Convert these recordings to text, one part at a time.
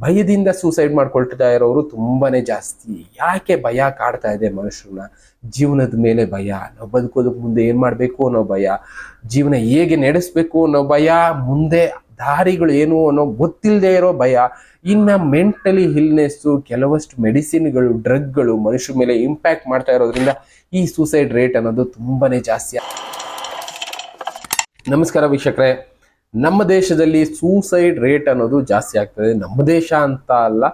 ಭಯದಿಂದ ಸೂಸೈಡ್ ಮಾಡ್ಕೊಳ್ತಾ ಇರೋರು ತುಂಬಾನೇ ಜಾಸ್ತಿ. ಯಾಕೆ ಭಯ ಕಾಡ್ತಾ ಇದೆ ಮನುಷ್ಯರನ್ನ? ಜೀವನದ ಮೇಲೆ ಭಯ. ನಾವು ಬದುಕೋದಕ್ಕೆ ಮುಂದೆ ಏನ್ ಮಾಡ್ಬೇಕು ಅನ್ನೋ ಭಯ. ಜೀವನ ಹೇಗೆ ನಡೆಸ್ಬೇಕು ಅನ್ನೋ ಭಯ. ಮುಂದೆ ದಾರಿಗಳು ಏನು ಅನ್ನೋ ಗೊತ್ತಿಲ್ಲದೆ ಇರೋ ಭಯ. ಇನ್ನ ಮೆಂಟಲಿ ಹಿಲ್ನೆಸ್ಸು ಕೆಲವಷ್ಟು ಮೆಡಿಸಿನ್ಗಳು, ಡ್ರಗ್ಗಳು ಮನುಷ್ಯರ ಮೇಲೆ ಇಂಪ್ಯಾಕ್ಟ್ ಮಾಡ್ತಾ ಇರೋದ್ರಿಂದ ಈ ಸೂಸೈಡ್ ರೇಟ್ ಅನ್ನೋದು ತುಂಬಾನೇ ಜಾಸ್ತಿ. ನಮಸ್ಕಾರ ವೀಕ್ಷಕರೇ. ನಮ್ಮ ದೇಶದಲ್ಲಿ ಸೂಸೈಡ್ ರೇಟ್ ಅನ್ನೋದು ಜಾಸ್ತಿ ಆಗ್ತದೆ. ನಮ್ಮ ದೇಶ ಅಂತ ಅಲ್ಲ,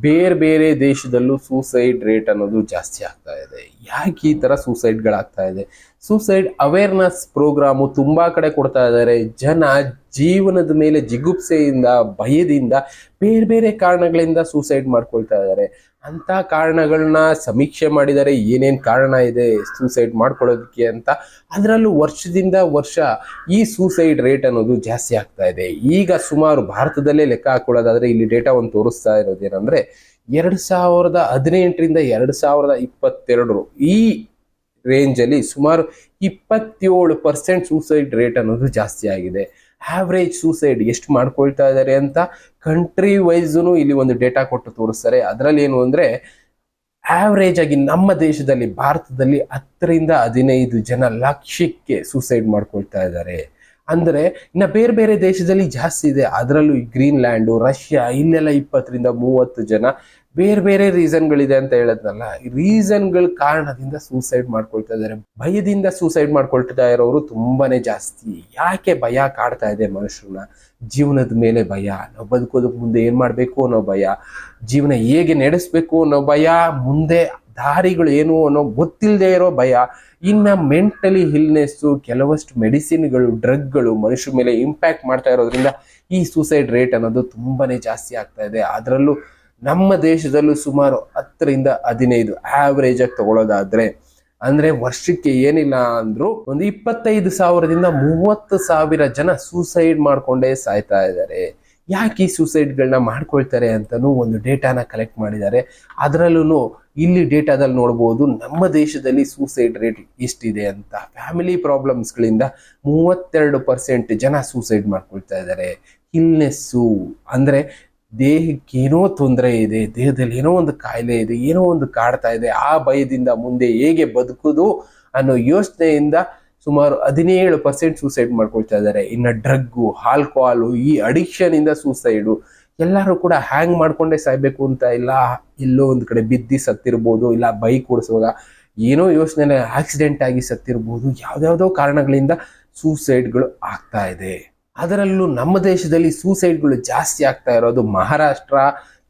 ಬೇರೆ ಬೇರೆ ದೇಶದಲ್ಲೂ ಸೂಸೈಡ್ ರೇಟ್ ಅನ್ನೋದು ಜಾಸ್ತಿ ಆಗ್ತಾ ಇದೆ. ಯಾಕೆ ಈ ತರ ಸೂಸೈಡ್ಗಳಾಗ್ತಾ ಇದೆ? ಸೂಸೈಡ್ ಅವೇರ್ನೆಸ್ ಪ್ರೋಗ್ರಾಮು ತುಂಬಾ ಕಡೆ ಕೊಡ್ತಾ ಇದ್ದಾರೆ. ಜನ ಜೀವನದ ಮೇಲೆ ಜಿಗುಪ್ಸೆಯಿಂದ, ಭಯದಿಂದ ಬೇರೆ ಬೇರೆ ಕಾರಣಗಳಿಂದ ಸೂಸೈಡ್ ಮಾಡ್ಕೊಳ್ತಾ ಇದ್ದಾರೆ. ಅಂತ ಕಾರಣಗಳನ್ನ ಸಮೀಕ್ಷೆ ಮಾಡಿದರೆ ಏನೇನು ಕಾರಣ ಇದೆ ಸೂಸೈಡ್ ಮಾಡ್ಕೊಳ್ಳೋದಕ್ಕೆ ಅಂತ ಅದರಲ್ಲೂ ವರ್ಷದಿಂದ ವರ್ಷ ಈ ಸೂಸೈಡ್ ರೇಟ್ ಅನ್ನೋದು ಜಾಸ್ತಿ ಆಗ್ತಾ ಇದೆ. ಈಗ ಸುಮಾರು ಭಾರತದಲ್ಲೇ ಲೆಕ್ಕ ಹಾಕೊಳ್ಳೋದಾದರೆ ಇಲ್ಲಿ ಡೇಟಾ ಒಂದು ತೋರಿಸ್ತಾ ಇರೋದೇನಂದ್ರೆ ಎರಡು ಸಾವಿರದ ಹದಿನೆಂಟರಿಂದ ಎರಡು ಸಾವಿರದ ಇಪ್ಪತ್ತೆರಡರು ಈ ರೇಂಜ್ ಅಲ್ಲಿ ಸುಮಾರು ಇಪ್ಪತ್ತೇಳು ಪರ್ಸೆಂಟ್ ಸೂಸೈಡ್ ರೇಟ್ ಅನ್ನೋದು ಜಾಸ್ತಿ ಆಗಿದೆ. ಆವ್ರೇಜ್ ಸೂಸೈಡ್ ಎಷ್ಟು ಮಾಡ್ಕೊಳ್ತಾ ಇದ್ದಾರೆ ಅಂತ ಕಂಟ್ರಿ ವೈಸ್ನು ಇಲ್ಲಿ ಒಂದು ಡೇಟಾ ಕೊಟ್ಟು ತೋರಿಸ್ತಾರೆ. ಅದರಲ್ಲಿ ಏನು ಅಂದ್ರೆ ಆವ್ರೇಜ್ ಆಗಿ ನಮ್ಮ ದೇಶದಲ್ಲಿ, ಭಾರತದಲ್ಲಿ ಹತ್ತರಿಂದ ಹದಿನೈದು ಜನ ಲಕ್ಷಕ್ಕೆ ಸೂಸೈಡ್ ಮಾಡ್ಕೊಳ್ತಾ ಇದ್ದಾರೆ ಅಂದ್ರೆ ಇನ್ನ ಬೇರೆ ಬೇರೆ ದೇಶದಲ್ಲಿ ಜಾಸ್ತಿ ಇದೆ. ಅದರಲ್ಲೂ ಗ್ರೀನ್ಲ್ಯಾಂಡು ರಷ್ಯಾ ಇಲ್ಲೆಲ್ಲ ಇಪ್ಪತ್ತರಿಂದ ಮೂವತ್ತು ಜನ ಬೇರೆ ಬೇರೆ ರೀಸನ್ಗಳಿದೆ ಅಂತ ಹೇಳದ್ನಲ್ಲ ರೀಸನ್ಗಳ ಕಾರಣದಿಂದ ಸೂಸೈಡ್ ಮಾಡ್ಕೊಳ್ತಾ ಇದ್ದಾರೆ ಭಯದಿಂದ ಸೂಸೈಡ್ ಮಾಡ್ಕೊಳ್ತಾ ಇರೋರು ತುಂಬಾನೇ ಜಾಸ್ತಿ. ಯಾಕೆ ಭಯ ಕಾಡ್ತಾ ಇದೆ ಮನುಷ್ಯರನ್ನ? ಜೀವನದ ಮೇಲೆ ಭಯ. ನಾವು ಬದುಕೋದಕ್ಕೆ ಮುಂದೆ ಏನ್ ಮಾಡ್ಬೇಕು ಅನ್ನೋ ಭಯ. ಜೀವನ ಹೇಗೆ ನಡೆಸ್ಬೇಕು ಅನ್ನೋ ಭಯ. ಮುಂದೆ ದಾರಿಗಳು ಏನು ಅನ್ನೋ ಗೊತ್ತಿಲ್ಲದೆ ಇರೋ ಭಯ. ಇನ್ನ ಮೆಂಟಲಿ ಇಲ್ನೆಸ್ಸು ಕೆಲವಷ್ಟು ಮೆಡಿಸಿನ್ಗಳು, ಡ್ರಗ್ಗಳು ಮನುಷ್ಯರ ಮೇಲೆ ಇಂಪ್ಯಾಕ್ಟ್ ಮಾಡ್ತಾ ಇರೋದ್ರಿಂದ ಈ ಸೂಸೈಡ್ ರೇಟ್ ಅನ್ನೋದು ತುಂಬಾನೇ ಜಾಸ್ತಿ ಆಗ್ತಾ ಇದೆ. ಅದರಲ್ಲೂ ನಮ್ಮ ದೇಶದಲ್ಲೂ ಸುಮಾರು ಹತ್ತರಿಂದ ಹದಿನೈದು ಆವರೇಜ್ ಆಗಿ ತಗೊಳ್ಳೋದಾದ್ರೆ ಅಂದ್ರೆ ವರ್ಷಕ್ಕೆ ಏನಿಲ್ಲ ಅಂದ್ರು ಒಂದು ಇಪ್ಪತ್ತೈದು ಸಾವಿರದಿಂದ ಮೂವತ್ತು ಸಾವಿರ ಜನ ಸೂಸೈಡ್ ಮಾಡ್ಕೊಂಡೇ ಸಾಯ್ತಾ ಇದ್ದಾರೆ. ಯಾಕೆ ಈ ಸೂಸೈಡ್ಗಳನ್ನ ಮಾಡ್ಕೊಳ್ತಾರೆ ಅಂತಲೂ ಒಂದು ಡೇಟಾನ ಕಲೆಕ್ಟ್ ಮಾಡಿದ್ದಾರೆ. ಅದರಲ್ಲೂ ಇಲ್ಲಿ ಡೇಟಾದಲ್ಲಿ ನೋಡ್ಬೋದು ನಮ್ಮ ದೇಶದಲ್ಲಿ ಸೂಸೈಡ್ ರೇಟ್ ಎಷ್ಟಿದೆ ಅಂತ. ಫ್ಯಾಮಿಲಿ ಪ್ರಾಬ್ಲಮ್ಸ್ಗಳಿಂದ ಮೂವತ್ತೆರಡು ಪರ್ಸೆಂಟ್ ಜನ ಸೂಸೈಡ್ ಮಾಡ್ಕೊಳ್ತಾ ಇದ್ದಾರೆ. ಇಲ್ನೆಸ್ಸು ಅಂದ್ರೆ ದೇಹಕ್ಕೆ ಏನೋ ತೊಂದರೆ ಇದೆ, ದೇಹದಲ್ಲಿ ಏನೋ ಒಂದು ಕಾಯಿಲೆ ಇದೆ, ಏನೋ ಒಂದು ಕಾಡ್ತಾ ಇದೆ, ಆ ಭಯದಿಂದ ಮುಂದೆ ಹೇಗೆ ಬದುಕುದು ಅನ್ನೋ ಯೋಚನೆಯಿಂದ ಸುಮಾರು ಹದಿನೇಳು ಪರ್ಸೆಂಟ್ ಸೂಸೈಡ್ ಮಾಡ್ಕೊಳ್ತಾ ಇದ್ದಾರೆ. ಇನ್ನು ಡ್ರಗ್ಗು ಆಲ್ಕೋಹಾಲು ಈ ಅಡಿಕ್ಷನ್ ಇಂದ ಸೂಸೈಡು ಎಲ್ಲರೂ ಕೂಡ ಹ್ಯಾಂಗ್ ಮಾಡ್ಕೊಂಡೇ ಸಾಯ್ಬೇಕು ಅಂತ ಇಲ್ಲ, ಎಲ್ಲೋ ಒಂದು ಕಡೆ ಬಿದ್ದಿ ಸತ್ತಿರ್ಬೋದು, ಇಲ್ಲ ಬೈಕ್ ಓಡಿಸುವಾಗ ಏನೋ ಯೋಚನೆ ಆಕ್ಸಿಡೆಂಟ್ ಆಗಿ ಸತ್ತಿರ್ಬೋದು ಯಾವ್ದಾವ್ದೋ ಕಾರಣಗಳಿಂದ ಸೂಸೈಡ್ಗಳು ಆಗ್ತಾ ಇದೆ. ಅದರಲ್ಲೂ ನಮ್ಮ ದೇಶದಲ್ಲಿ ಸೂಸೈಡ್ಗಳು ಜಾಸ್ತಿ ಆಗ್ತಾ ಇರೋದು ಮಹಾರಾಷ್ಟ್ರ,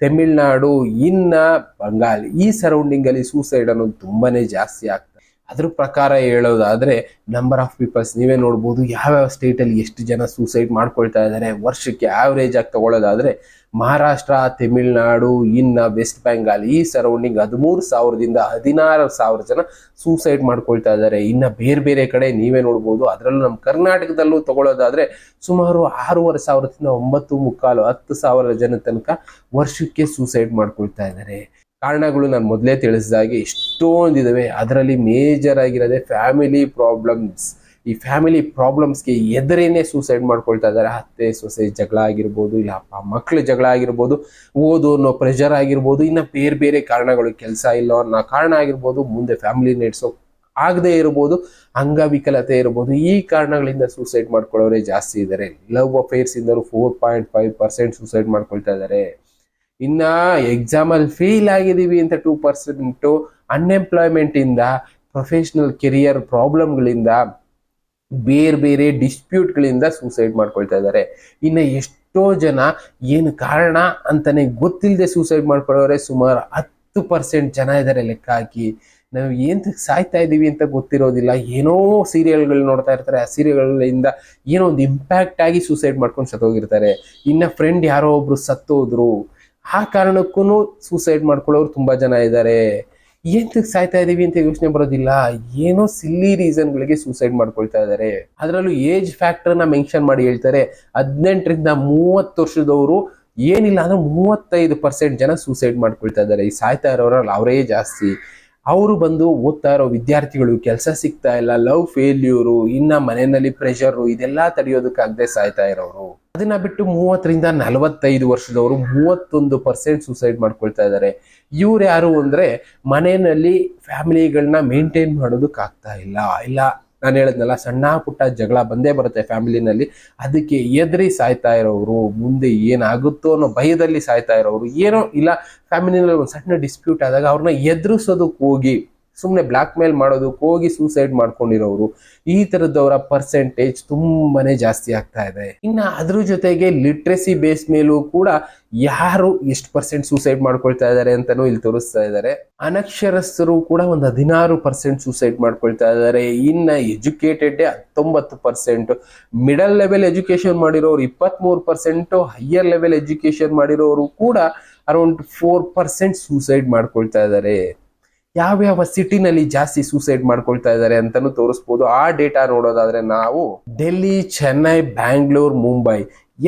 ತಮಿಳ್ನಾಡು, ಇನ್ನ ಬಂಗಾಲ್ ಈ ಸರೌಂಡಿಂಗಲ್ಲಿ ಸೂಸೈಡ್ ಅನ್ನೋದು ತುಂಬಾನೇ ಜಾಸ್ತಿ ಆಗ್ತಾ ಅದ್ರ ಪ್ರಕಾರ ಹೇಳೋದಾದ್ರೆ ನಂಬರ್ ಆಫ್ ಪೀಪಲ್ಸ್ ನೀವೇ ನೋಡ್ಬೋದು ಯಾವ್ಯಾವ ಸ್ಟೇಟ್ ಅಲ್ಲಿ ಎಷ್ಟು ಜನ ಸೂಸೈಡ್ ಮಾಡ್ಕೊಳ್ತಾ ಇದ್ದಾರೆ, ವರ್ಷಕ್ಕೆ ಆವರೇಜ್ ಆಗಿ ತಗೊಳ್ಳೋದಾದ್ರೆ ಮಹಾರಾಷ್ಟ್ರ, ತಮಿಳುನಾಡು, ಇನ್ನ ವೆಸ್ಟ್ ಬೆಂಗಾಲ್ ಈ ಸರೌಂಡಿಂಗ್ ಹದಿಮೂರು ಸಾವಿರದಿಂದ ಹದಿನಾರು ಸಾವಿರ ಜನ ಸೂಸೈಡ್ ಮಾಡ್ಕೊಳ್ತಾ ಇದ್ದಾರೆ. ಇನ್ನ ಬೇರೆ ಬೇರೆ ಕಡೆ ನೀವೇ ನೋಡ್ಬೋದು. ಅದರಲ್ಲೂ ನಮ್ಮ ಕರ್ನಾಟಕದಲ್ಲೂ ತಗೊಳ್ಳೋದಾದ್ರೆ ಸುಮಾರು ಆರೂವರೆ ಸಾವಿರದಿಂದ ಒಂಬತ್ತು ಮುಕ್ಕಾಲು ಹತ್ತು ಸಾವಿರ ಜನ ತನಕ ವರ್ಷಕ್ಕೆ ಸೂಸೈಡ್ ಮಾಡ್ಕೊಳ್ತಾ ಇದ್ದಾರೆ. ಕಾರಣಗಳು ನಾನು ಮೊದಲೇ ತಿಳಿಸಿದಾಗೆ ಎಷ್ಟೊಂದಿದ್ದಾವೆ ಅದರಲ್ಲಿ ಮೇಜರ್ ಆಗಿರೋದೆ ಫ್ಯಾಮಿಲಿ ಪ್ರಾಬ್ಲಮ್ಸ್ ಈ ಫ್ಯಾಮಿಲಿ ಪ್ರಾಬ್ಲಮ್ಸ್ಗೆ ಎದುರೇನೆ ಸೂಸೈಡ್ ಮಾಡ್ಕೊಳ್ತಾ ಇದ್ದಾರೆ. ಅತ್ತೆ, ಸೊಸೆ ಜಗಳ ಆಗಿರ್ಬೋದು, ಇಲ್ಲ ಅಪ್ಪ ಮಕ್ಕಳು ಜಗಳ ಆಗಿರ್ಬೋದು, ಓದು ಅನ್ನೋ ಪ್ರೆಷರ್ ಆಗಿರ್ಬೋದು, ಇನ್ನು ಬೇರೆ ಬೇರೆ ಕಾರಣಗಳು, ಕೆಲಸ ಇಲ್ಲ ಅನ್ನೋ ಕಾರಣ ಆಗಿರ್ಬೋದು, ಮುಂದೆ ಫ್ಯಾಮಿಲಿ ನಡೆಸೋ ಆಗದೆ ಇರ್ಬೋದು, ಅಂಗವಿಕಲತೆ ಇರ್ಬೋದು, ಈ ಕಾರಣಗಳಿಂದ ಸೂಸೈಡ್ ಮಾಡ್ಕೊಳ್ಳೋರೇ ಜಾಸ್ತಿ ಇದ್ದಾರೆ love affairs ಇಂದಲೂ four point five percent suicide ಮಾಡ್ಕೊಳ್ತಾ ಇದ್ದಾರೆ. ಇನ್ನ ಎಕ್ಸಾಮ್ ಅಲ್ಲಿ ಫೇಲ್ ಆಗಿದ್ದೀವಿ ಅಂತ ಟೂ ಪರ್ಸೆಂಟ್ ಅನ್ಎಂಪ್ಲಾಯ್ಮೆಂಟ್ ಇಂದ ಪ್ರೊಫೆಷನಲ್ ಕೆರಿಯರ್ ಪ್ರಾಬ್ಲಮ್ಗಳಿಂದ ಬೇರೆ ಬೇರೆ ಡಿಸ್ಪ್ಯೂಟ್ಗಳಿಂದ ಸೂಸೈಡ್ ಮಾಡ್ಕೊಳ್ತಾ ಇದ್ದಾರೆ. ಇನ್ನು ಎಷ್ಟೋ ಜನ ಏನು ಕಾರಣ ಅಂತಲೇ ಗೊತ್ತಿಲ್ಲದೆ ಸೂಸೈಡ್ ಮಾಡ್ಕೊಳ್ಳೋರೆ ಸುಮಾರು ಹತ್ತು ಪರ್ಸೆಂಟ್ ಜನ ಇದ್ದಾರೆ ಲೆಕ್ಕ ಹಾಕಿ. ನಾವು ಏನ್ ಸಾಯ್ತಾ ಇದೀವಿ ಅಂತ ಗೊತ್ತಿರೋದಿಲ್ಲ. ಏನೋ ಸೀರಿಯಲ್ಗಳು ನೋಡ್ತಾ ಇರ್ತಾರೆ. ಆ ಸೀರಿಯಲ್ಗಳಿಂದ ಏನೋ ಒಂದು ಇಂಪ್ಯಾಕ್ಟ್ ಆಗಿ ಸೂಸೈಡ್ ಮಾಡ್ಕೊಂಡು ಸತ್ತೋಗಿರ್ತಾರೆ. ಇನ್ನ ಫ್ರೆಂಡ್ ಯಾರೋ ಒಬ್ರು ಸತ್ತೋದ್ರು. ಆ ಕಾರಣಕ್ಕೂ ಸೂಸೈಡ್ ಮಾಡ್ಕೊಳ್ಳೋರು ತುಂಬಾ ಜನ ಇದ್ದಾರೆ. ಏಂತಕ್ ಸಾಯ್ತಾ ಇದೀವಿ ಅಂತ ಯೋಚನೆ ಬರೋದಿಲ್ಲ. ಏನೋ ಸಿಲ್ಲಿ ರೀಸನ್ಗಳಿಗೆ ಸೂಸೈಡ್ ಮಾಡ್ಕೊಳ್ತಾ ಇದ್ದಾರೆ. ಅದರಲ್ಲೂ ಏಜ್ ಫ್ಯಾಕ್ಟರ್ನ ಮೆನ್ಷನ್ ಮಾಡಿ ಹೇಳ್ತಾರೆ. ಹದಿನೆಂಟರಿಂದ ಮೂವತ್ತು ವರ್ಷದವರು ಏನಿಲ್ಲ ಅಂದ್ರೆ ಮೂವತ್ತೈದು ಪರ್ಸೆಂಟ್ ಜನ ಸೂಸೈಡ್ ಮಾಡ್ಕೊಳ್ತಾ ಇದ್ದಾರೆ. ಈ ಸಾಯ್ತಾ ಇರೋರಲ್ಲಿ ಅವರೇ ಜಾಸ್ತಿ. ಅವರು ಬಂದು ಓದ್ತಾ ಇರೋ ವಿದ್ಯಾರ್ಥಿಗಳು ಕೆಲಸ ಸಿಗ್ತಾ ಇಲ್ಲ ಲವ್ ಫೇಲ್ಯೂರು ಇನ್ನ ಮನೆಯಲ್ಲಿ ಪ್ರೆಷರು ಇದೆಲ್ಲ ತಡೆಯೋದಕ್ಕಾಗದೆ ಸಾಯ್ತಾ ಇರೋರು. ಅದನ್ನ ಬಿಟ್ಟು ಮೂವತ್ತರಿಂದ ನಲವತ್ತೈದು ವರ್ಷದವರು ಮೂವತ್ತೊಂದು ಪರ್ಸೆಂಟ್ ಸೂಸೈಡ್ ಮಾಡ್ಕೊಳ್ತಾ ಇದ್ದಾರೆ ಇವ್ರು ಯಾರು ಅಂದ್ರೆ ಮನೆಯಲ್ಲಿ ಫ್ಯಾಮಿಲಿಗಳನ್ನ ಮೇಂಟೈನ್ ಮಾಡೋದಕ್ಕಾಗ್ತಾ ಇಲ್ಲ. ಇಲ್ಲ ನಾನು ಹೇಳಿದ್ನಲ್ಲ, ಸಣ್ಣ ಪುಟ್ಟ ಜಗಳ ಬಂದೇ ಬರುತ್ತೆ ಫ್ಯಾಮಿಲಿನಲ್ಲಿ. ಅದಕ್ಕೆ ಎದ್ರಿ ಸಾಯ್ತಾ ಇರೋರು ಮುಂದೆ ಏನಾಗುತ್ತೋ ಅನ್ನೋ ಭಯದಲ್ಲಿ ಸಾಯ್ತಾ ಇರೋರು ಏನೋ ಇಲ್ಲ, ಫ್ಯಾಮಿಲಿನಲ್ಲಿ ಒಂದು ಸಣ್ಣ ಡಿಸ್ಪ್ಯೂಟ್ ಆದಾಗ ಅವ್ರನ್ನ ಎದುರಿಸೋದಕ್ಕೆ ಹೋಗಿ ಸುಮ್ಮನೆ ಬ್ಲ್ಯಾಕ್ ಮೇಲ್ ಮಾಡೋದಕ್ಕೆ ಹೋಗಿ ಸೂಸೈಡ್ ಮಾಡ್ಕೊಂಡಿರೋರು, ಈ ತರದವರ ಪರ್ಸೆಂಟೇಜ್ ತುಂಬಾನೇ ಜಾಸ್ತಿ ಆಗ್ತಾ ಇದೆ. ಇನ್ನ ಅದ್ರ ಜೊತೆಗೆ ಲಿಟ್ರಸಿ ಬೇಸ್ ಮೇಲೂ ಕೂಡ ಯಾರು ಎಷ್ಟು ಪರ್ಸೆಂಟ್ ಸೂಸೈಡ್ ಮಾಡ್ಕೊಳ್ತಾ ಇದ್ದಾರೆ ಅಂತಾನೂ ಇಲ್ಲಿ ತೋರಿಸ್ತಾ ಇದ್ದಾರೆ ಅನಕ್ಷರಸ್ಥರು ಕೂಡ ಒಂದು ಹದಿನಾರು ಪರ್ಸೆಂಟ್ ಸೂಸೈಡ್ ಮಾಡ್ಕೊಳ್ತಾ ಇದ್ದಾರೆ ಇನ್ನ ಎಜುಕೇಟೆಡ್ ಹತ್ತೊಂಬತ್ತು ಪರ್ಸೆಂಟ್ ಮಿಡಲ್ ಲೆವೆಲ್ ಎಜುಕೇಶನ್ ಮಾಡಿರೋರು ಇಪ್ಪತ್ಮೂರು ಪರ್ಸೆಂಟ್ ಹೈಯರ್ ಲೆವೆಲ್ ಎಜುಕೇಶನ್ ಮಾಡಿರೋರು ಕೂಡ ಅರೌಂಡ್ ಫೋರ್ ಪರ್ಸೆಂಟ್ ಸೂಸೈಡ್ ಮಾಡ್ಕೊಳ್ತಾ ಇದ್ದಾರೆ ಯಾವ್ಯಾವ ಸಿಟಿನಲ್ಲಿ ಜಾಸ್ತಿ ಸೂಸೈಡ್ ಮಾಡ್ಕೊಳ್ತಾ ಇದ್ದಾರೆ ಅಂತಾನು ತೋರಿಸ್ಬೋದು. ಆ ಡೇಟಾ ನೋಡೋದಾದ್ರೆ ನಾವು ಡೆಲ್ಲಿ, ಚೆನ್ನೈ, ಬ್ಯಾಂಗ್ಳೂರ್, ಮುಂಬೈ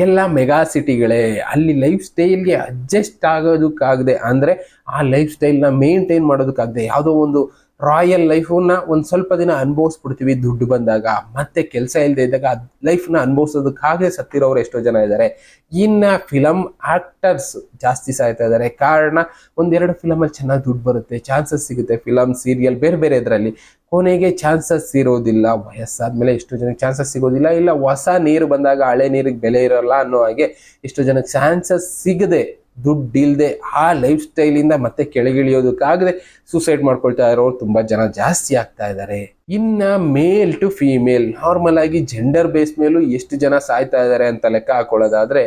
ಎಲ್ಲ ಮೆಗಾ ಸಿಟಿಗಳೇ ಅಲ್ಲಿ ಲೈಫ್ ಸ್ಟೈಲ್ಗೆ ಅಡ್ಜಸ್ಟ್ ಆಗೋದಕ್ಕಾಗದೆ, ಅಂದರೆ ಆ ಲೈಫ್ ಸ್ಟೈಲ್ನ ಮೇಂಟೈನ್ ಮಾಡೋದಕ್ಕಾಗದೆ ಯಾವುದೋ ಒಂದು ರಾಯಲ್ ಲೈಫನ್ನ ಒಂದು ಸ್ವಲ್ಪ ದಿನ ಅನುಭವಿಸ್ಬಿಡ್ತೀವಿ, ದುಡ್ಡು ಬಂದಾಗ. ಮತ್ತೆ ಕೆಲಸ ಇಲ್ಲದೆ ಇದ್ದಾಗ ಲೈಫ್ನ ಅನುಭವಿಸೋದಕ್ಕಾಗದೆ ಸತ್ತಿರೋರು ಎಷ್ಟೋ ಜನ ಇದ್ದಾರೆ ಇನ್ನ ಫಿಲಮ್ ಆಕ್ಟರ್ಸ್ ಜಾಸ್ತಿ ಸಾಯ್ತಾ ಇದ್ದಾರೆ ಕಾರಣ ಒಂದೆರಡು ಫಿಲಮಲ್ಲಿ ಚೆನ್ನಾಗಿ ದುಡ್ಡು ಬರುತ್ತೆ, ಚಾನ್ಸಸ್ ಸಿಗುತ್ತೆ. ಫಿಲಮ್ ಸೀರಿಯಲ್ ಬೇರೆ ಬೇರೆ ಇದರಲ್ಲಿ. ಕೊನೆಗೆ ಚಾನ್ಸಸ್ ಇರೋದಿಲ್ಲ. ವಯಸ್ಸಾದ್ಮೇಲೆ ಎಷ್ಟೋ ಜನಕ್ಕೆ ಚಾನ್ಸಸ್ ಸಿಗೋದಿಲ್ಲ. ಇಲ್ಲ, ಹೊಸ ನೀರು ಬಂದಾಗ ಹಳೆ ನೀರಿಗೆ ಬೆಲೆ ಇರೋಲ್ಲ ಅನ್ನೋ ಹಾಗೆ ಎಷ್ಟೋ ಜನಕ್ಕೆ ಚಾನ್ಸಸ್ ಸಿಗದೆ ದುಡ್ಡು ಇಲ್ಲದೆ ಆ ಲೈಫ್ ಸ್ಟೈಲಿಂದ ಮತ್ತೆ ಕೆಳಗಿಳಿಯೋದಕ್ಕಾಗದೆ ಸೂಸೈಡ್ ಮಾಡ್ಕೊಳ್ತಾ ಇರೋರು ತುಂಬ ಜನ ಜಾಸ್ತಿ ಆಗ್ತಾ ಇದ್ದಾರೆ ಇನ್ನ ಮೇಲ್ ಟು ಫೀಮೇಲ್ ನಾರ್ಮಲ್ ಆಗಿ ಜೆಂಡರ್ ಬೇಸ್ ಮೇಲೂ ಎಷ್ಟು ಜನ ಸಾಯ್ತಾ ಇದ್ದಾರೆ ಅಂತ ಲೆಕ್ಕ ಹಾಕೊಳ್ಳೋದಾದ್ರೆ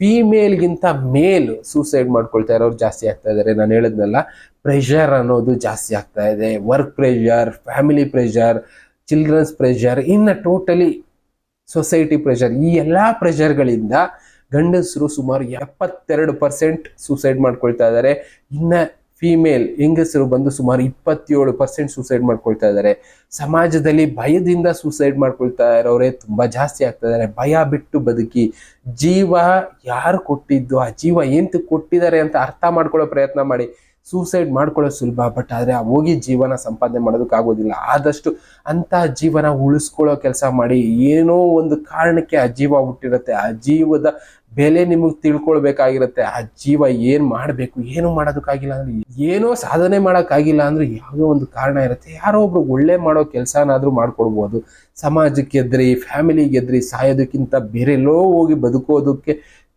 ಫೀಮೇಲ್ಗಿಂತ ಮೇಲ್ ಸೂಸೈಡ್ ಮಾಡ್ಕೊಳ್ತಾ ಇರೋರು ಜಾಸ್ತಿ ಆಗ್ತಾ ಇದ್ದಾರೆ ನಾನು ಹೇಳಿದ್ನಲ್ಲ ಪ್ರೆಷರ್ ಅನ್ನೋದು ಜಾಸ್ತಿ ಆಗ್ತಾ ಇದೆ. Work pressure family pressure childrens pressure ಇನ್ನು ಟೋಟಲಿ ಸೊಸೈಟಿ ಪ್ರೆಷರ್ ಈ ಎಲ್ಲ ಪ್ರೆಷರ್ಗಳಿಂದ ಗಂಡಸರು ಸುಮಾರು ಎಪ್ಪತ್ತೆರಡು ಪರ್ಸೆಂಟ್ ಸೂಸೈಡ್ ಮಾಡ್ಕೊಳ್ತಾ ಇದ್ದಾರೆ ಇನ್ನ ಫೀಮೇಲ್ ಹೆಂಗಸರು ಬಂದು ಸುಮಾರು ಇಪ್ಪತ್ತೇಳು ಪರ್ಸೆಂಟ್ ಸೂಸೈಡ್ ಮಾಡ್ಕೊಳ್ತಾ ಇದ್ದಾರೆ ಸಮಾಜದಲ್ಲಿ ಭಯದಿಂದ ಸೂಸೈಡ್ ಮಾಡ್ಕೊಳ್ತಾ ಇರೋರೇ ತುಂಬಾ ಜಾಸ್ತಿ ಆಗ್ತಾ ಇದ್ದಾರೆ ಭಯ ಬಿಟ್ಟು ಬದುಕಿ ಜೀವ ಯಾರು ಕೊಟ್ಟಿದ್ದು, ಆ ಜೀವ ಎಂತ ಕೊಟ್ಟಿದ್ದಾರೆ ಅಂತ ಅರ್ಥ ಮಾಡ್ಕೊಳ್ಳೋ ಪ್ರಯತ್ನ ಮಾಡಿ. ಸೂಸೈಡ್ ಮಾಡ್ಕೊಳ್ಳೋದು ಸುಲಭ, ಬಟ್ ಆದರೆ ಆ ಹೋಗಿ ಜೀವನ ಸಂಪಾದನೆ ಮಾಡೋದಕ್ಕಾಗೋದಿಲ್ಲ. ಆದಷ್ಟು ಅಂತ ಜೀವನ ಉಳಿಸ್ಕೊಳ್ಳೋ ಕೆಲಸ ಮಾಡಿ. ಏನೋ ಒಂದು ಕಾರಣಕ್ಕೆ ಆ ಜೀವ ಹುಟ್ಟಿರುತ್ತೆ, ಆ ಜೀವದ ಬೆಲೆ ನಿಮಗೆ ತಿಳ್ಕೊಳ್ಬೇಕಾಗಿರುತ್ತೆ, ಆ ಜೀವ ಏನು ಮಾಡಬೇಕು, ಏನು ಮಾಡೋದಕ್ಕಾಗಿಲ್ಲ ಅಂದ್ರೆ, ಏನೋ ಸಾಧನೆ ಮಾಡೋಕ್ಕಾಗಿಲ್ಲ ಅಂದರೆ ಯಾವುದೋ ಒಂದು ಕಾರಣ ಇರುತ್ತೆ. ಯಾರೋ ಒಬ್ರು ಒಳ್ಳೆ ಮಾಡೋ ಕೆಲಸನಾದರೂ ಮಾಡ್ಕೊಡ್ಬೋದು ಫ್ಯಾಮಿಲಿಗೆ ಎದ್ರಿ, ಸಾಯೋದಕ್ಕಿಂತ ಬೇರೆಲ್ಲೋ ಹೋಗಿ ಬದುಕೋದಕ್ಕೆ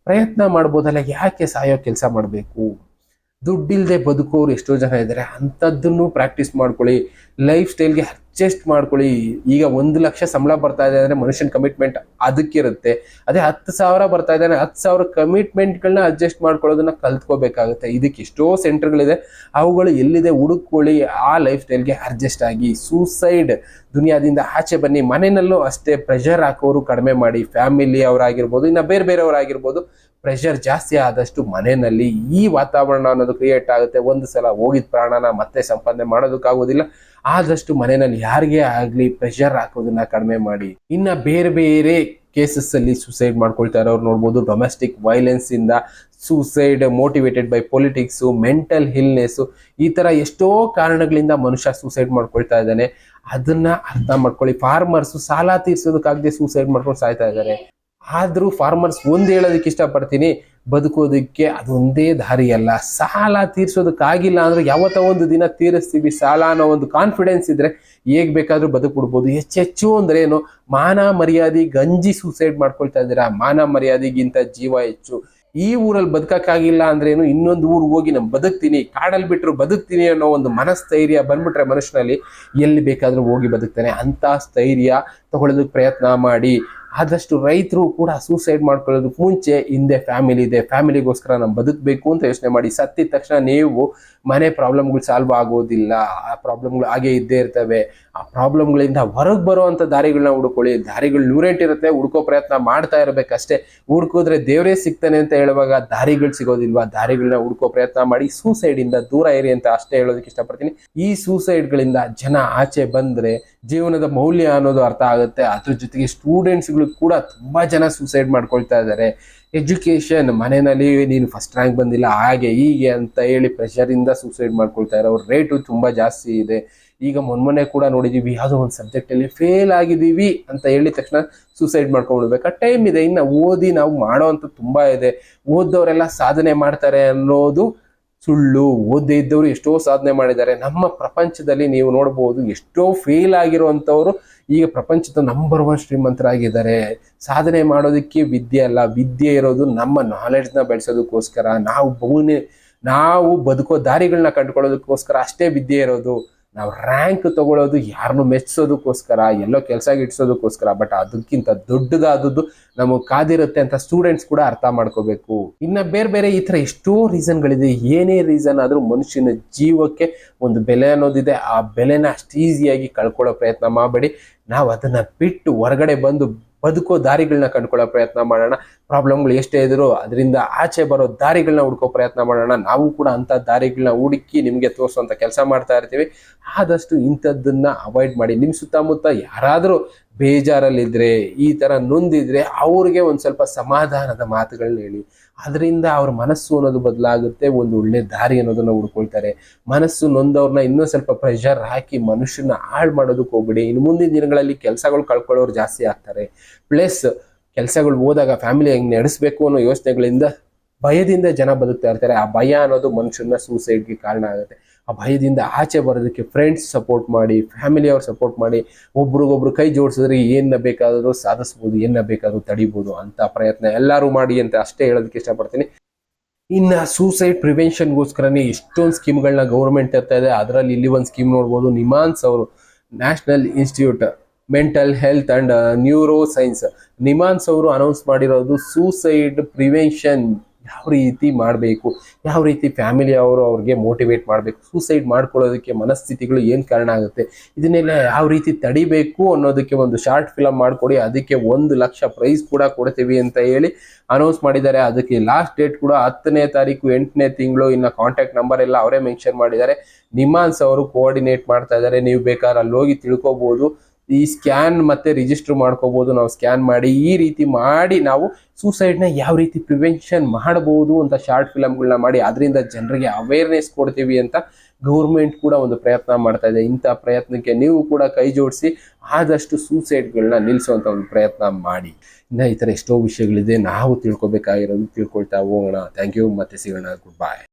ಪ್ರಯತ್ನ ಮಾಡ್ಬೋದಲ್ಲ, ಯಾಕೆ ಸಾಯೋ ಕೆಲಸ ಮಾಡಬೇಕು? ದುಡ್ಡಿಲ್ಲದೆ ಬದುಕೋರು ಎಷ್ಟೋ ಜನ ಇದ್ದಾರೆ, ಅಂಥದ್ದನ್ನು ಪ್ರಾಕ್ಟೀಸ್ ಮಾಡ್ಕೊಳ್ಳಿ ಲೈಫ್ ಸ್ಟೈಲ್ಗೆ ಅಡ್ಜಸ್ಟ್ ಮಾಡ್ಕೊಳ್ಳಿ. ಈಗ ಒಂದು ಲಕ್ಷ ಸಂಬಳ ಬರ್ತಾ ಇದೆ ಅಂದರೆ ಮನುಷ್ಯನ ಕಮಿಟ್ಮೆಂಟ್ ಅದಕ್ಕಿರುತ್ತೆ. ಅದೇ ಹತ್ತು ಸಾವಿರ ಬರ್ತಾ ಇದೆ ಅಂದರೆ ಹತ್ತು ಸಾವಿರ ಕಮಿಟ್ಮೆಂಟ್ಗಳನ್ನ ಅಡ್ಜಸ್ಟ್ ಮಾಡ್ಕೊಳ್ಳೋದನ್ನ ಕಲ್ತ್ಕೋಬೇಕಾಗುತ್ತೆ. ಇದಕ್ಕೆ ಎಷ್ಟೋ ಸೆಂಟರ್ಗಳಿದೆ ಅವುಗಳು ಎಲ್ಲಿದೆ ಹುಡುಕೊಳ್ಳಿ ಆ ಲೈಫ್ ಸ್ಟೈಲ್ಗೆ ಅಡ್ಜಸ್ಟ್ ಆಗಿ. ಸೂಸೈಡ್ ದುನಿಯಾದಿಂದ ಆಚೆ ಬನ್ನಿ. ಮನೆಯಲ್ಲೂ ಅಷ್ಟೇ ಪ್ರೆಷರ್ ಹಾಕೋರು ಕಡಿಮೆ ಮಾಡಿ. ಫ್ಯಾಮಿಲಿ ಅವರಾಗಿರ್ಬೋದು, ಇನ್ನು ಬೇರೆ ಬೇರೆಯವರಾಗಿರ್ಬೋದು ಪ್ರೆಷರ್ ಜಾಸ್ತಿ ಆದಷ್ಟು ಮನೆಯಲ್ಲಿ ಈ ವಾತಾವರಣ ಅನ್ನೋದು ಕ್ರಿಯೇಟ್ ಆಗುತ್ತೆ. ಒಂದು ಸಲ ಹೋಗಿದ ಪ್ರಾಣನ ಮತ್ತೆ ಸಂಪಾದನೆ ಮಾಡೋದಕ್ಕಾಗೋದಿಲ್ಲ. ಆದಷ್ಟು ಮನೆಯಲ್ಲಿ ಯಾರಿಗೇ ಆಗಲಿ ಪ್ರೆಷರ್ ಹಾಕೋದನ್ನ ಕಡಿಮೆ ಮಾಡಿ. ಇನ್ನು ಬೇರೆ ಬೇರೆ ಕೇಸಸ್ ಅಲ್ಲಿ ಸೂಸೈಡ್ ಮಾಡ್ಕೊಳ್ತಾ ಇರೋರು ನೋಡ್ಬೋದು. ಡೊಮೆಸ್ಟಿಕ್ ವೈಲೆನ್ಸ್ ಇಂದ suicide motivated by politics mental illness ಈ ತರ ಎಷ್ಟೋ ಕಾರಣಗಳಿಂದ ಮನುಷ್ಯ ಸೂಸೈಡ್ ಮಾಡ್ಕೊಳ್ತಾ ಇದ್ದಾನೆ. ಅದನ್ನ ಅರ್ಥ ಮಾಡ್ಕೊಳ್ಳಿ. ಫಾರ್ಮರ್ಸ್ ಸಾಲ ತೀರ್ಸೋದಕ್ಕಾಗದೆ ಸೂಸೈಡ್ ಮಾಡ್ಕೊಂಡು ಸಾಯ್ತಾ ಇದ್ದಾರೆ. ಆದ್ರೂ ಫಾರ್ಮರ್ಸ್ ಒಂದು ಹೇಳೋದಕ್ಕೆ ಇಷ್ಟಪಡ್ತೀನಿ, ಬದುಕೋದಕ್ಕೆ ಅದೊಂದೇ ದಾರಿ ಅಲ್ಲ ಸಾಲ ತೀರಿಸೋದಕ್ಕಾಗಿಲ್ಲ ಅಂದರೆ ಯಾವತ್ತೋ ಒಂದು ದಿನ ತೀರಿಸ್ತೀವಿ. ಸಾಲ ಅನ್ನೋ ಒಂದು ಕಾನ್ಫಿಡೆನ್ಸ್ ಇದ್ರೆ ಹೇಗೆ ಬೇಕಾದರೂ ಬದುಕ್ಬಿಡ್ಬೋದು. ಹೆಚ್ಚೆಚ್ಚು ಅಂದ್ರೆ ಏನು? ಮಾನ ಮರ್ಯಾದೆ ಗಂಜಿ ಸೂಸೈಡ್ ಮಾಡ್ಕೊಳ್ತಾ ಇದ್ದೀರಾ? ಮಾನ ಮರ್ಯಾದೆಗಿಂತ ಜೀವ ಹೆಚ್ಚು. ಈ ಊರಲ್ಲಿ ಬದುಕಕ್ಕಾಗಿಲ್ಲ ಏನು? ಇನ್ನೊಂದು ಊರು ಹೋಗಿ ನಾನು ಬದುಕ್ತೀನಿ. ಕಾಡಲ್ಲಿ ಬಿಟ್ಟರು ಬದುಕ್ತೀನಿ ಅನ್ನೋ ಒಂದು ಮನಸ್ಥೈರ್ಯ ಬಂದ್ಬಿಟ್ರೆ ಮನುಷ್ಯನಲ್ಲಿ ಎಲ್ಲಿ ಬೇಕಾದರೂ ಹೋಗಿ ಬದುಕ್ತಾನೆ. ಅಂಥ ಸ್ಥೈರ್ಯ ತಗೊಳ್ಳೋದಕ್ಕೆ ಪ್ರಯತ್ನ ಮಾಡಿ. ಆದಷ್ಟು ರೈತರು ಕೂಡ ಸೂಸೈಡ್ ಮಾಡ್ಕೊಳ್ಳೋದಕ್ಕೆ ಮುಂಚೆ ಹಿಂದೆ ಫ್ಯಾಮಿಲಿ ಇದೆ. ಫ್ಯಾಮಿಲಿಗೋಸ್ಕರ ನಾನು ಬದುಕಬೇಕು ಅಂತ ಯೋಚನೆ ಮಾಡಿ ಸತ್ತಿದ ತಕ್ಷಣ ನೀವು ಮನೆ ಪ್ರಾಬ್ಲಮ್ಗಳು ಸಾಲ್ವ್ ಆಗೋದಿಲ್ಲ. ಆ ಪ್ರಾಬ್ಲಮ್ಗಳು ಹಾಗೆ ಇದ್ದೇ ಇರ್ತವೆ. ಆ ಪ್ರಾಬ್ಲಮ್ಗಳಿಂದ ಹೊರಗೆ ಬರುವಂಥ ದಾರಿಗಳನ್ನ ಹುಡ್ಕೊಳ್ಳಿ. ದಾರಿಗಳು ನೂರೆಂಟಿರುತ್ತೆ ಹುಡ್ಕೋ ಪ್ರಯತ್ನ ಮಾಡ್ತಾ ಇರಬೇಕಷ್ಟೇ. ಹುಡ್ಕೋದ್ರೆ ದೇವರೇ ಸಿಗ್ತಾನೆ ಅಂತ ಹೇಳುವಾಗ ದಾರಿಗಳು ಸಿಗೋದಿಲ್ವಾ? ದಾರಿಗಳನ್ನ ಹುಡ್ಕೋ ಪ್ರಯತ್ನ ಮಾಡಿ ಸೂಸೈಡಿಂದ ದೂರ ಇರಿ ಅಂತ ಅಷ್ಟೇ ಹೇಳೋದಕ್ಕೆ ಇಷ್ಟಪಡ್ತೀನಿ. ಈ ಸೂಸೈಡ್ಗಳಿಂದ ಜನ ಆಚೆ ಬಂದರೆ ಜೀವನದ ಮೌಲ್ಯ ಅನ್ನೋದು ಅರ್ಥ ಆಗುತ್ತೆ. ಅದ್ರ ಜೊತೆಗೆ ಸ್ಟೂಡೆಂಟ್ಸ್ಗಳು ಕೂಡ ತುಂಬ ಜನ ಸೂಸೈಡ್ ಮಾಡ್ಕೊಳ್ತಾ ಇದ್ದಾರೆ ಎಜುಕೇಶನ್ ಮನೆಯಲ್ಲಿ ನೀನು ಫಸ್ಟ್ ರ್ಯಾಂಕ್ ಬಂದಿಲ್ಲ, ಹಾಗೆ ಹೀಗೆ ಅಂತ ಹೇಳಿ ಪ್ರೆಷರಿಂದ ಸೂಸೈಡ್ ಮಾಡ್ಕೊಳ್ತಾ ಇರೋ ರೇಟು ತುಂಬಾ ಜಾಸ್ತಿ ಇದೆ. ಈಗ ಮೊನ್ನೆ ಕೂಡ ನೋಡಿದೀವಿ, ಯಾವುದೋ ಒಂದು ಸಬ್ಜೆಕ್ಟಲ್ಲಿ ಫೇಲ್ ಆಗಿದ್ದೀವಿ ಅಂತ ಹೇಳಿದ ತಕ್ಷಣ ಸೂಸೈಡ್ ಮಾಡ್ಕೊಂಡ್ಬಿಡ್ಬೇಕಾ ಟೈಮ್ ಇದೆ, ಇನ್ನು ಓದಿ ನಾವು ಮಾಡೋ ಅಂತ ತುಂಬಾ ಇದೆ. ಓದೋರೆಲ್ಲ ಸಾಧನೆ ಮಾಡ್ತಾರೆ ಅನ್ನೋದು ಸುಳ್ಳು ಓದೇ ಇದ್ದವರು ಎಷ್ಟೋ ಸಾಧನೆ ಮಾಡಿದ್ದಾರೆ. ನಮ್ಮ ಪ್ರಪಂಚದಲ್ಲಿ ನೀವು ನೋಡಬಹುದು ಎಷ್ಟೋ ಫೇಲ್ ಆಗಿರುವಂತವ್ರು ಈಗ ಪ್ರಪಂಚದ ನಂಬರ್ ಒನ್ ಶ್ರೀಮಂತರಾಗಿದ್ದಾರೆ. ಸಾಧನೆ ಮಾಡೋದಕ್ಕೆ ವಿದ್ಯೆ ಅಲ್ಲ. ವಿದ್ಯೆ ಇರೋದು ನಮ್ಮ ನಾಲೆಡ್ಜ್ನ ಬೆಳೆಸೋದಕ್ಕೋಸ್ಕರ. ನಾವು ಭೂಮಿ ನಾವು ಬದುಕೋ ದಾರಿಗಳನ್ನ ಕಂಡುಕೊಳ್ಳೋದಕ್ಕೋಸ್ಕರ ಅಷ್ಟೇ ವಿದ್ಯೆ ಇರೋದು. ನಾವು ರ್ಯಾಂಕ್ ತಗೊಳ್ಳೋದು ಯಾರನ್ನು ಮೆಚ್ಚೋದಕ್ಕೋಸ್ಕರ ಎಲ್ಲೋ ಕೆಲಸ ಇಡ್ಸೋದಕ್ಕೋಸ್ಕರ ಬಟ್ ಅದಕ್ಕಿಂತ ದೊಡ್ಡದಾದದ್ದು ನಮಗೆ ಕಾದಿರುತ್ತೆ ಅಂತ ಸ್ಟೂಡೆಂಟ್ಸ್ ಕೂಡ ಅರ್ಥ ಮಾಡ್ಕೋಬೇಕು. ಇನ್ನು ಬೇರೆ ಬೇರೆ ಈ ಥರ ಎಷ್ಟೋ ರೀಸನ್ಗಳಿದೆ ಏನೇ ರೀಸನ್ ಆದರೂ ಮನುಷ್ಯನ ಜೀವಕ್ಕೆ ಒಂದು ಬೆಲೆ ಅನ್ನೋದಿದೆ. ಆ ಬೆಲೆನ ಅಷ್ಟು ಈಸಿಯಾಗಿ ಕಳ್ಕೊಳ್ಳೋ ಪ್ರಯತ್ನ ಮಾಡಬೇಡಿ. ನಾವು ಅದನ್ನು ಬಿಟ್ಟು ಹೊರಗಡೆ ಬಂದು ಬದುಕೋ ದಾರಿಗಳನ್ನ ಕಂಡುಕೊಳ್ಳೋ ಪ್ರಯತ್ನ ಮಾಡೋಣ. ಪ್ರಾಬ್ಲಮ್ಗಳು ಎಷ್ಟೇ ಇದ್ರು ಅದರಿಂದ ಆಚೆ ಬರೋ ದಾರಿಗಳನ್ನ ಹುಡ್ಕೋ ಪ್ರಯತ್ನ ಮಾಡೋಣ. ನಾವು ಕೂಡ ಅಂಥ ದಾರಿಗಳನ್ನ ಹುಡುಕಿ ನಿಮಗೆ ತೋರಿಸುವಂಥ ಕೆಲಸ ಮಾಡ್ತಾ ಇರ್ತೀವಿ. ಆದಷ್ಟು ಇಂಥದ್ದನ್ನ ಅವಾಯ್ಡ್ ಮಾಡಿ. ನಿಮ್ಮ ಸುತ್ತಮುತ್ತ ಯಾರಾದರೂ ಬೇಜಾರಲ್ಲಿದ್ದರೆ ಈ ಥರ ನೊಂದಿದ್ರೆ ಅವ್ರಿಗೆ ಒಂದು ಸ್ವಲ್ಪ ಸಮಾಧಾನದ ಮಾತುಗಳನ್ನ ಹೇಳಿ. ಅದರಿಂದ ಅವ್ರ ಮನಸ್ಸು ಅನ್ನೋದು ಬದಲಾಗುತ್ತೆ, ಒಂದು ಒಳ್ಳೆ ದಾರಿ ಅನ್ನೋದನ್ನ ಹುಡ್ಕೊಳ್ತಾರೆ. ಮನಸ್ಸು ನೊಂದವ್ರನ್ನ ಇನ್ನೂ ಸ್ವಲ್ಪ ಪ್ರೆಷರ್ ಹಾಕಿ ಮನುಷ್ಯನ ಹಾಳು ಮಾಡೋದಕ್ಕೆ ಹೋಗ್ಬಿಡಿ. ಇನ್ನು ಮುಂದಿನ ದಿನಗಳಲ್ಲಿ ಕೆಲಸಗಳು ಕಳ್ಕೊಳ್ಳೋರು ಜಾಸ್ತಿ ಆಗ್ತಾರೆ. ಪ್ಲಸ್ ಕೆಲಸಗಳು ಹೋದಾಗ ಫ್ಯಾಮಿಲಿ ಹೆಂಗ್ ನಡೆಸಬೇಕು ಅನ್ನೋ ಯೋಚನೆಗಳಿಂದ ಭಯದಿಂದ ಜನ ಬದುಕ್ತಾ ಇರ್ತಾರೆ. ಆ ಭಯ ಅನ್ನೋದು ಮನುಷ್ಯನ ಸೂಸೈಡ್ಗೆ ಕಾರಣ ಆಗುತ್ತೆ. ಆ ಭಯದಿಂದ ಆಚೆ ಬರೋದಕ್ಕೆ ಫ್ರೆಂಡ್ಸ್ ಸಪೋರ್ಟ್ ಮಾಡಿ ಫ್ಯಾಮಿಲಿ ಅವ್ರು ಸಪೋರ್ಟ್ ಮಾಡಿ, ಒಬ್ರಿಗೊಬ್ರು ಕೈ ಜೋಡಿಸಿದ್ರೆ ಏನ ಬೇಕಾದರೂ ಸಾಧಿಸ್ಬೋದು, ಏನ ಬೇಕಾದರೂ ತಡಿಬೋದು ಅಂತ ಪ್ರಯತ್ನ ಎಲ್ಲರೂ ಮಾಡಿ ಅಂತ ಅಷ್ಟೇ ಹೇಳೋದಕ್ಕೆ ಇಷ್ಟಪಡ್ತೀನಿ. ಇನ್ನು ಸೂಸೈಡ್ ಪ್ರಿವೆನ್ಷನ್ಗೋಸ್ಕರನೇ ಎಷ್ಟೊಂದು ಸ್ಕೀಮ್ಗಳನ್ನ ಗೌರ್ಮೆಂಟ್ ತರ್ತಾ ಇದೆ. ಅದರಲ್ಲಿ ಇಲ್ಲಿ ಒಂದು ಸ್ಕೀಮ್ ನೋಡ್ಬೋದು. ನಿಮಾನ್ಸ್ ಅವರು national institute mental health and neuroscience NIMHANS ಅವರು ಅನೌನ್ಸ್ ಮಾಡಿರೋದು ಸೂಸೈಡ್ ಪ್ರಿವೆನ್ಷನ್ ಯಾವ ರೀತಿ ಮಾಡಬೇಕು, ಯಾವ ರೀತಿ ಫ್ಯಾಮಿಲಿ ಅವರು ಅವ್ರಿಗೆ ಮೋಟಿವೇಟ್ ಮಾಡಬೇಕು ಸೂಸೈಡ್ ಮಾಡ್ಕೊಳ್ಳೋದಕ್ಕೆ ಮನಸ್ಥಿತಿಗಳು ಏನು ಕಾರಣ ಆಗುತ್ತೆ, ಇದನ್ನೆಲ್ಲ ಯಾವ ರೀತಿ ತಡಿಬೇಕು ಅನ್ನೋದಕ್ಕೆ ಒಂದು ಶಾರ್ಟ್ ಫಿಲಮ್ ಮಾಡಿಕೊಡಿ, ಅದಕ್ಕೆ ಒಂದು ಲಕ್ಷ ಪ್ರೈಸ್ ಕೂಡ ಕೊಡ್ತೀವಿ ಅಂತ ಹೇಳಿ ಅನೌನ್ಸ್ ಮಾಡಿದ್ದಾರೆ. ಅದಕ್ಕೆ ಲಾಸ್ಟ್ ಡೇಟ್ ಕೂಡ ಹತ್ತನೇ ತಾರೀಕು, ಎಂಟನೇ ತಿಂಗಳು, ಇನ್ನು ಕಾಂಟ್ಯಾಕ್ಟ್ ನಂಬರ್ ಎಲ್ಲ ಅವರೇ ಮೆನ್ಷನ್ ಮಾಡಿದ್ದಾರೆ. ನಿಮಾನ್ಸ್ ಅವರು ಕೋಆರ್ಡಿನೇಟ್ ಮಾಡ್ತಾ ಇದ್ದಾರೆ. ನೀವು ಬೇಕಾದ್ರೆ ಅಲ್ಲಿ ಹೋಗಿ ತಿಳ್ಕೊಬೋದು. ಈ ಸ್ಕ್ಯಾನ್ ಮತ್ತೆ ರಿಜಿಸ್ಟರ್ ಮಾಡ್ಕೋಬಹುದು ನಾವು ಸ್ಕ್ಯಾನ್ ಮಾಡಿ, ಈ ರೀತಿ ಮಾಡಿ ನಾವು ಸೂಸೈಡ್ನ ಯಾವ ರೀತಿ ಪ್ರಿವೆನ್ಷನ್ ಮಾಡಬಹುದು ಅಂತ ಶಾರ್ಟ್ ಫಿಲಮ್ಗಳನ್ನ ಮಾಡಿ, ಅದರಿಂದ ಜನರಿಗೆ ಅವೇರ್ನೆಸ್ ಕೊಡ್ತೀವಿ ಅಂತ ಗೌರ್ಮೆಂಟ್ ಕೂಡ ಒಂದು ಪ್ರಯತ್ನ ಮಾಡ್ತಾ ಇದೆ. ಇಂಥ ಪ್ರಯತ್ನಕ್ಕೆ ನೀವು ಕೂಡ ಕೈ ಜೋಡಿಸಿ ಆದಷ್ಟು ಸೂಸೈಡ್ಗಳನ್ನ ನಿಲ್ಲಿಸುವಂತ ಒಂದು ಪ್ರಯತ್ನ ಮಾಡಿ. ಇನ್ನ ಈ ತರ ಎಷ್ಟೋ ವಿಷಯಗಳಿದೆ. ನಾವು ತಿಳ್ಕೊಬೇಕಾಗಿರೋದು ತಿಳ್ಕೊಳ್ತಾ ಹೋಗೋಣ. ಥ್ಯಾಂಕ್ ಯು ಮತ್ತೆ ಸಿಗೋಣ. ಗುಡ್ ಬಾಯ್